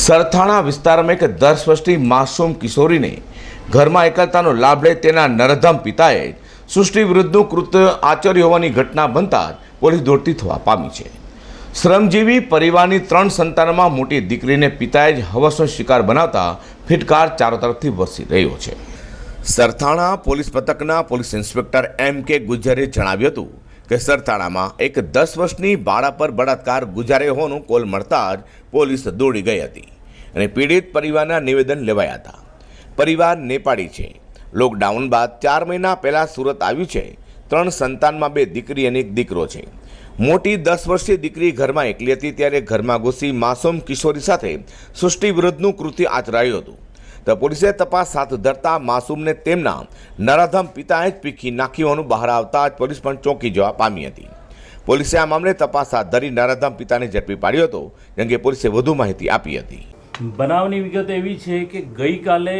સરથાણા વિસ્તારમાં એક દસ વર્ષની માસૂમ કિશોરીને ઘરમાં એકલતાનો લાભ લે તેના નરધમ પિતાએ સૃષ્ટિ વિરુદ્ધનું કૃત્ય આચર્ય હોવાની ઘટના બનતા પોલીસ દોડતી થવા પામી છે. શ્રમજીવી પરિવારની ત્રણ સંતાનમાં મોટી દીકરીને પિતાએ જ હવસનો શિકાર બનાવતા ફિટકાર ચારો તરફથી વરસી રહ્યો છે. સરથાણા પોલીસ પથકના પોલીસ ઇન્સ્પેક્ટર એમ કે ગુજ્જરે જણાવ્યું હતું કે સરથાણામાં એક દસ વર્ષની બાળા પર બળાત્કાર ગુજાર્યો હોવાનું કોલ મળતા જ પોલીસ દોડી ગઈ હતી અને પીડિત પરિવારના નિવેદન લેવાયા હતા. પરિવાર નેપાળી છે. લોકડાઉન બાદ ચાર મહિના પહેલાં સુરત આવ્યું છે. ત્રણ સંતાનમાં બે દીકરી અને એક દીકરો છે. મોટી દસ વર્ષીય દીકરી ઘરમાં એકલી હતી, ત્યારે ઘરમાં ઘૂસી માસૂમ કિશોરી સાથે સૃષ્ટિ વિરુદ્ધનું કૃત્ય આચરાયું હતું. તો પોલીસે તપાસ હાથ ધરતા માસૂમને તેમના નરાધમ પિતાએ જ પીખી નાખી હોવાનું બહાર આવતા જ પોલીસ પણ ચોંકી જવા પામી હતી. પોલીસે આ મામલે તપાસ હાથ ધરી નરાધમ પિતાને ઝડપી પાડ્યો હતો જેમ કે પોલીસે વધુ માહિતી આપી હતી. બનાવની વિગત એવી છે કે ગઈકાલે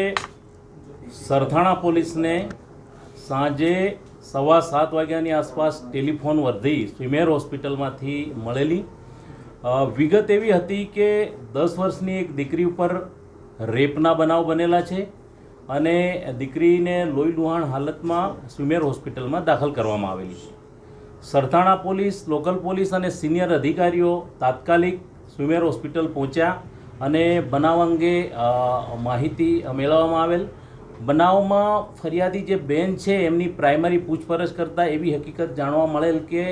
સરથાણા પોલીસને સાંજે સવા સાત વાગ્યાની આસપાસ ટેલિફોન વર્ધી સ્વિમેર હોસ્પિટલમાંથી મળેલી. વિગત એવી હતી કે દસ વર્ષની એક દીકરી ઉપર રેપના બનાવ બનેલા છે અને દીકરીને લોહી લુહાણ હાલતમાં સ્વિમેર હોસ્પિટલમાં દાખલ કરવામાં આવેલી છે. સરથાણા પોલીસ, લોકલ પોલીસ અને સિનિયર અધિકારીઓ તાત્કાલિક સ્વિમેર હોસ્પિટલ પહોંચ્યા અને બનાવ અંગે માહિતી મેળવવામાં આવેલ. બનાવમાં ફરિયાદી જે બેન છે એમની પ્રાઇમરી પૂછપરછ કરતાં એવી હકીકત જાણવા મળેલ કે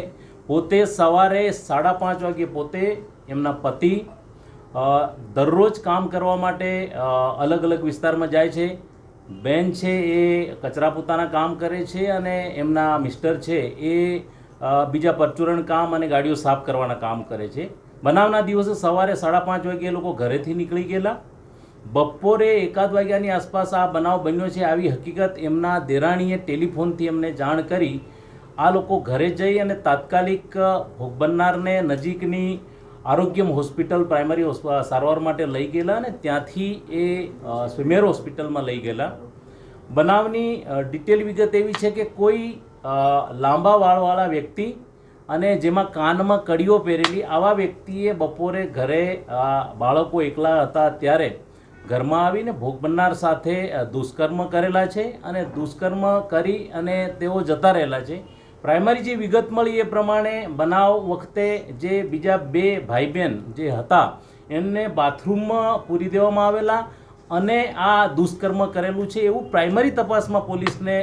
પોતે સવારે સાડા પાંચ વાગે પોતે એમના પતિ દરરોજ કામ કરવા માટે અલગ અલગ વિસ્તારમાં જાય છે. બેન છે એ કચરા પોતાના કામ કરે છે અને એમના મિસ્ટર છે એ બીજા પરચુરણ કામ અને ગાડીઓ સાફ કરવાના કામ કરે છે. બનાવના દિવસે સવારે સાડા પાંચ વાગે એ લોકો ઘરેથી નીકળી ગયેલા. બપોરે એકાદ વાગ્યાની આસપાસ આ બનાવ બન્યો છે. આવી હકીકત એમના દેરાણીએ ટેલિફોનથી એમને જાણ કરી. આ લોકો ઘરે જઈ અને તાત્કાલિક ભોગ બનનારને નજીકની આરોગ્યમ હોસ્પિટલ પ્રાઇમરી સારવાર માટે લઈ ગયેલા અને ત્યાંથી એ સ્વિમેર હોસ્પિટલમાં લઈ ગયેલા. બનાવની ડિટેલ વિગત એવી છે કે કોઈ લાંબા વાળવાળા વ્યક્તિ અને જેમાં કાનમાં કડીઓ પહેરેલી આવા વ્યક્તિએ બપોરે ઘરે આ બાળકો એકલા હતા ત્યારે ઘરમાં આવીને ભોગ બનનાર સાથે દુષ્કર્મ કરેલા છે અને દુષ્કર્મ કરી અને તેઓ જતા રહેલા છે. પ્રાઇમરી જે વિગત મળી એ પ્રમાણે બનાવ વખતે જે બીજા બે ભાઈ બહેન જે હતા, એમને બાથરૂમમાં પૂરી દેવામાં આવેલા અને આ દુષ્કર્મ કરેલું છે એવું પ્રાઇમરી તપાસમાં પોલીસને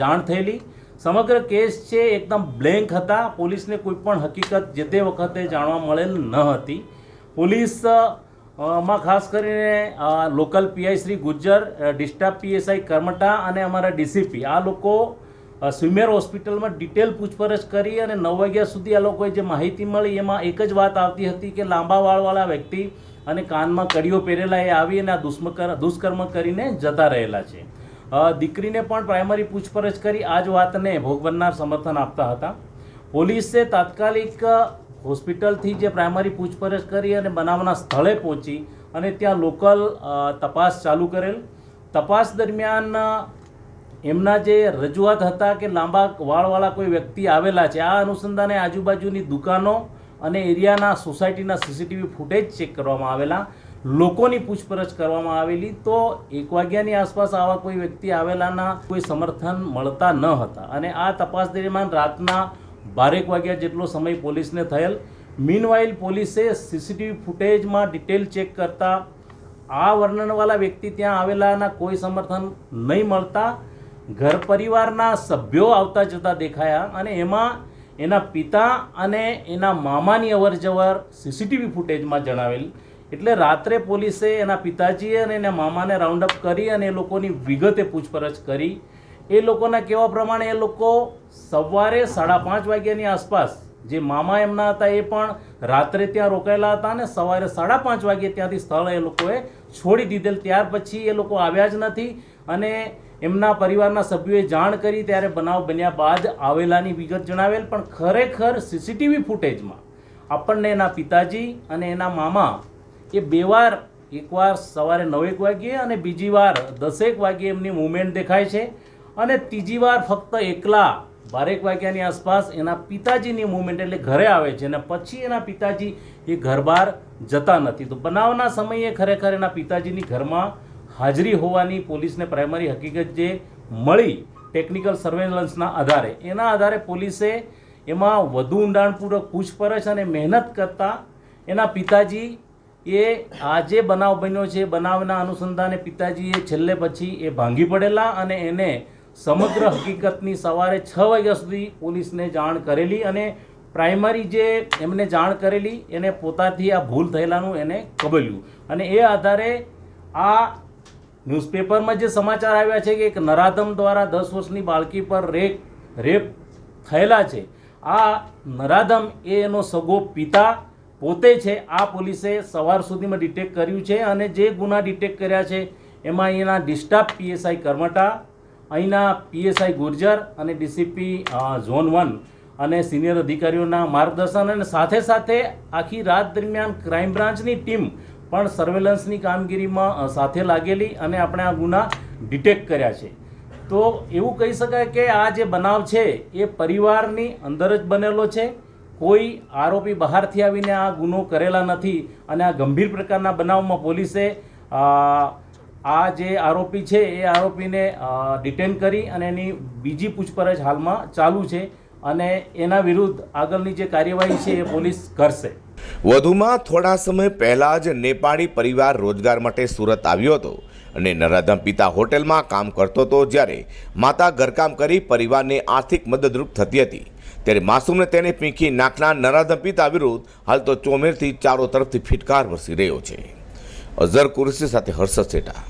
જાણ થયેલી. સમગ્ર કેસ છે એકદમ બ્લેન્ક હતા. પોલીસને કોઈ પણ હકીકત જે તે વખતે જાણવા મળેલ ન હતી. પોલીસમાં ખાસ કરીને local PI Shri Gujjar D staff PSI Karamta અને અમારા ડીસીપી, આ લોકો સ્વિમેર હોસ્પિટલમાં ડિટેલ પૂછપરછ કરી અને નવ વાગ્યા સુધી આ લોકોએ જે માહિતી મળી એમાં એક જ વાત આવતી હતી કે લાંબા વાળવાળા વ્યક્તિ અને કાનમાં કડીઓ પહેરેલા એ આવી અને આ દુષ્મકર, દુષ્કર્મ કરીને જતા રહેલા છે. દીકરીને પણ પ્રાઇમરી પૂછપરછ કરી. આ જ વાતને ભોગ બનનાર સમર્થન આપતા હતા. પોલીસે તાત્કાલિક હોસ્પિટલથી જે પ્રાઇમરી પૂછપરછ કરી અને બનાવના સ્થળે પહોંચી અને ત્યાં લોકલ તપાસ ચાલુ કરેલ. તપાસ દરમિયાન એમના જે રજૂઆત હતા કે લાંબા વાળવાળા કોઈ વ્યક્તિ આવેલા છે, આ અનુસંધાને આજુબાજુની દુકાનો અને એરિયાના સોસાયટીના સીસીટીવી ફૂટેજ ચેક કરવામાં આવેલા, લોકોની પૂછપરછ કરવામાં આવેલી, તો એક વાગ્યાની આસપાસ આવા કોઈ વ્યક્તિ આવેલાના કોઈ સમર્થન મળતા ન હતા. અને આ તપાસ દરમિયાન રાતના બારેક વાગ્યા જેટલો સમય પોલીસને થયેલ. મીનવાઇલ પોલીસે સીસીટીવી ફૂટેજમાં ડિટેલ ચેક કરતા આ વર્ણનવાળા વ્યક્તિ ત્યાં આવેલાના કોઈ સમર્થન નહીં મળતા. ઘર પરિવારના સભ્યો આવતા જતા દેખાયા અને એમાં એના પિતા અને એના મામાની અવરજવર સીસીટીવી ફૂટેજમાં જણાવેલ. એટલે રાત્રે પોલીસે એના પિતાજીએ અને એના મામાને રાઉન્ડ અપ કરી અને એ લોકોની વિગતે પૂછપરછ કરી. એ લોકોના કહેવા પ્રમાણે એ લોકો સવારે સાડા પાંચ વાગ્યાની આસપાસ જે મામા એમના હતા એ પણ રાત્રે ત્યાં રોકાયેલા હતા અને સવારે સાડા પાંચ વાગે ત્યાંથી સ્થળ એ લોકોએ છોડી દીધેલ. ત્યાર પછી એ લોકો આવ્યા જ નથી અને એમના પરિવારના સભ્યોએ જાણ કરી ત્યારે બનાવ બન્યા બાદ આવેલાની વિગત જણાવેલ, પણ ખરેખર સીસીટીવી ફૂટેજમાં આપણને એના પિતાજી અને એના મામા એ બે વાર એકવાર સવારે નવેક વાગ્યે અને બીજી વાર દસેક વાગ્યે એમની મુવમેન્ટ દેખાય છે અને ત્રીજી વાર ફક્ત એકલા બારેક વાગ્યાની આસપાસ એના પિતાજીની મુમેન્ટ એટલે ઘરે આવે છે અને પછી એના પિતાજી એ ઘર બહાર જતા નથી. તો બનાવના સમયે ખરેખર એના પિતાજીની ઘરમાં હાજરી હોવાની પોલીસને પ્રાઇમરી હકીકત જે મળી ટેકનિકલ સર્વેલન્સના આધારે. એના આધારે પોલીસે એમાં વધુ ઊંડાણપૂર્વક પૂછપરછ અને મહેનત કરતાં એના પિતાજી એ આ જે બનાવ બન્યો છે, બનાવના અનુસંધાને પિતાજીએ છેલ્લે પછી એ ભાંગી પડેલા અને એને સમગ્ર હકીકતની સવારે છ વાગ્યા સુધી પોલીસને જાણ કરેલી અને પ્રાઇમરી જે એમને જાણ કરેલી, એને પોતાથી આ ભૂલ થયેલાનું એને કબલ્યું. અને એ આધારે આ ન્યૂઝપેપરમાં જે સમાચાર આવ્યા છે કે એક નરાધમ દ્વારા દસ વર્ષની બાળકી પર રેપ રેપ થયેલા છે. આ નરાધમ એ એનો સગો પિતા પોતે છે. આ પોલીસે સવાર સુધીમાં ડિટેક કર્યું છે અને જે ગુના ડિટેક્ટ કર્યા છે એમાં અહીંના ડિસ્ટાફ પીએસઆઈ કરમટા, અહીંના પીએસઆઈ ગુર્જર અને ડીસીપી ઝોન વન અને સિનિયર અધિકારીઓના માર્ગદર્શન અને સાથે સાથે આખી રાત દરમિયાન ક્રાઇમ બ્રાન્ચની ટીમ પણ સર્વેલન્સની કામગીરીમાં સાથે લાગેલી અને આપણે આ ગુના ડિટેક્ટ કર્યા છે. તો એવું કહી શકાય કે આ જે બનાવ છે, એ પરિવારની અંદર જ બનેલો છે. કોઈ આરોપી બહારથી આવીને આ ગુનો કરેલા નથી અને આ ગંભીર પ્રકારના બનાવમાં પોલીસે આ જે આરોપી છે, એ આરોપીને ડિટેન કરી અને એની બીજી પૂછપરછ હાલમાં ચાલુ છે અને એના વિરુદ્ધ આગળની જે કાર્યવાહી છે, એ પોલીસ કરશે. વધુમાં થોડા સમય પહેલાં જ નેપાળી પરિવાર રોજગાર માટે સુરત આવ્યો હતો અને નરાધમ પિતા હોટેલમાં કામ કરતો હતો જ્યારે માતા ઘરકામ કરી પરિવારને આર્થિક મદદરૂપ થતી હતી. ત્યારે માસૂમને તેને પીંખી નાખનાર નરાધમ પિતા વિરુદ્ધ હાલ તો ચોમેરથી ચારો તરફથી ફિટકાર વરસી રહ્યો છે. અઝર કુરસી સાથે હર્ષદ સેટા.